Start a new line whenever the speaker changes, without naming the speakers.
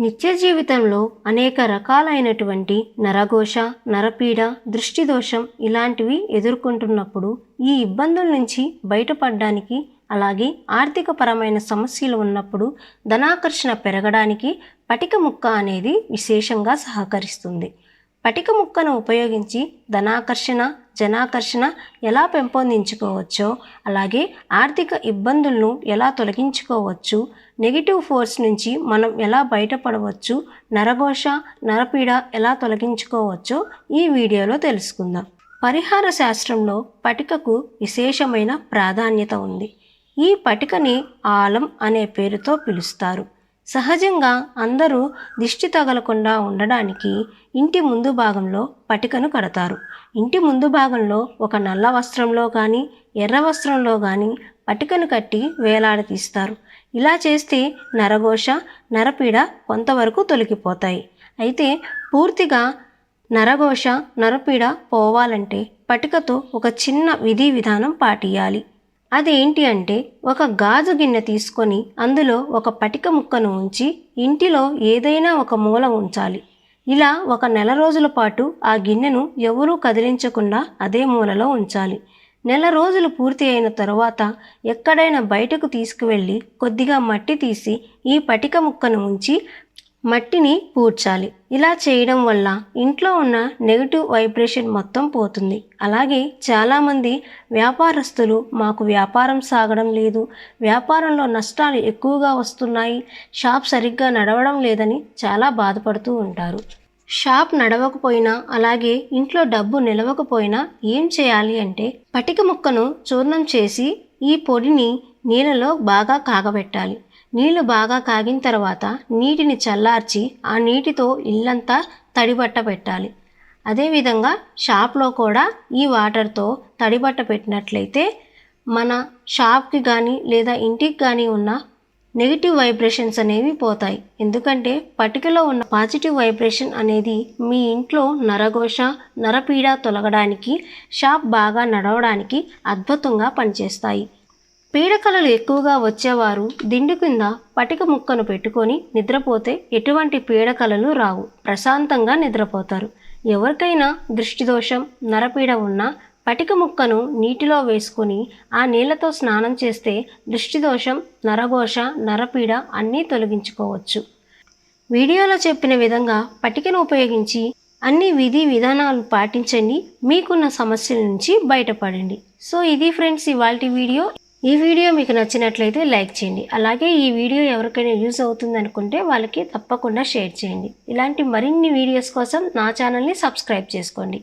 నిత్య జీవితంలో అనేక రకాలైనటువంటి నరఘోష నరపీడ దృష్టి దోషం ఇలాంటివి ఎదుర్కొంటున్నప్పుడు ఈ ఇబ్బందుల నుంచి బయటపడడానికి అలాగే ఆర్థిక పరమైన సమస్యలు ఉన్నప్పుడు ధనాకర్షణ పెరగడానికి పటిక ముక్క అనేది విశేషంగా సహకరిస్తుంది. పటిక ముక్కను ఉపయోగించి ధనాకర్షణ జనాకర్షణ ఎలా పెంపొందించుకోవచ్చో అలాగే ఆర్థిక ఇబ్బందులను ఎలా తొలగించుకోవచ్చు నెగిటివ్ ఫోర్స్ నుంచి మనం ఎలా బయటపడవచ్చు నరఘోష నరపీడ ఎలా తొలగించుకోవచ్చో ఈ వీడియోలో తెలుసుకుందాం. పరిహార శాస్త్రంలో పటికకు విశేషమైన ప్రాధాన్యత ఉంది. ఈ పటికని ఆలం అనే పేరుతో పిలుస్తారు. సహజంగా అందరూ దిష్టి తగలకుండా ఉండడానికి ఇంటి ముందు భాగంలో పటికను కడతారు. ఇంటి ముందు భాగంలో ఒక నల్ల వస్త్రంలో కానీ ఎర్ర వస్త్రంలో కానీ పటికను కట్టి వేలాడతీస్తారు ఇలా చేస్తే నరఘోష నరపీడ కొంతవరకు తొలగిపోతాయి. అయితే పూర్తిగా నరఘోష నరపీడ పోవాలంటే పటికతో ఒక చిన్న విధి విధానం పాటియాలి. అదేంటి అంటే ఒక గాజు గిన్నె తీసుకొని అందులో ఒక పటిక ముక్కను ఉంచి ఇంటిలో ఏదైనా ఒక మూల ఉంచాలి. ఇలా ఒక నెల రోజుల పాటు ఆ గిన్నెను ఎవరూ కదిలించకుండా అదే మూలలో ఉంచాలి. నెల రోజులు పూర్తి అయిన తరువాత ఎక్కడైనా బయటకు తీసుకువెళ్ళి కొద్దిగా మట్టి తీసి ఈ పటిక ముక్కను ఉంచి మట్టిని పూడ్చాలి. ఇలా చేయడం వల్ల ఇంట్లో ఉన్న నెగిటివ్ వైబ్రేషన్ మొత్తం పోతుంది. అలాగే చాలామంది వ్యాపారస్తులు మాకు వ్యాపారం సాగడం లేదు వ్యాపారంలో నష్టాలు ఎక్కువగా వస్తున్నాయి షాప్ సరిగ్గా నడవడం లేదని చాలా బాధపడుతూ ఉంటారు. షాప్ నడవకపోయినా అలాగే ఇంట్లో డబ్బు నిలవకపోయినా ఏం చేయాలి అంటే పటిక ముక్కను చూర్ణం చేసి ఈ పొడిని నీళ్ళలో బాగా కాగబెట్టాలి. నీళ్ళు బాగా కాగిన తర్వాత నీటిని చల్లార్చి ఆ నీటితో ఇల్లంతా తడిబట్ట పెట్టాలి. అదేవిధంగా షాప్లో కూడా ఈ వాటర్తో తడిబట్ట పెట్టినట్లయితే మన షాప్కి కానీ లేదా ఇంటికి కానీ ఉన్న నెగిటివ్ వైబ్రేషన్స్ అనేవి పోతాయి. ఎందుకంటే పటికలో ఉన్న పాజిటివ్ వైబ్రేషన్ అనేది మీ ఇంట్లో నరఘోష నరపీడ తొలగడానికి షాప్ బాగా నడవడానికి అద్భుతంగా పనిచేస్తాయి. పీడకలలు ఎక్కువగా వచ్చేవారు దిండు కింద పటిక ముక్కను పెట్టుకొని నిద్రపోతే ఎటువంటి పీడకలలు రావు. ప్రశాంతంగా నిద్రపోతారు. ఎవరికైనా దృష్టి దోషం నరపీడ ఉన్నా పటిక ముక్కను నీటిలో వేసుకొని ఆ నీళ్ళతో స్నానం చేస్తే దృష్టి దోషం నరఘోష నరపీడ అన్నీ తొలగించుకోవచ్చు. వీడియోలో చెప్పిన విధంగా పటికను ఉపయోగించి అన్ని విధి విధానాలు పాటించండి. మీకున్న సమస్యల నుంచి బయటపడండి. సో ఇది ఫ్రెండ్స్ ఇవాళ వీడియో. ఈ వీడియో మీకు నచ్చినట్లయితే లైక్ చేయండి. అలాగే ఈ వీడియో ఎవరికైనా యూజ్ అవుతుంది అనుకుంటే వాళ్ళకి తప్పకుండా షేర్ చేయండి. ఇలాంటి మరిన్ని వీడియోస్ కోసం నా ఛానల్ని సబ్స్క్రైబ్ చేసుకోండి.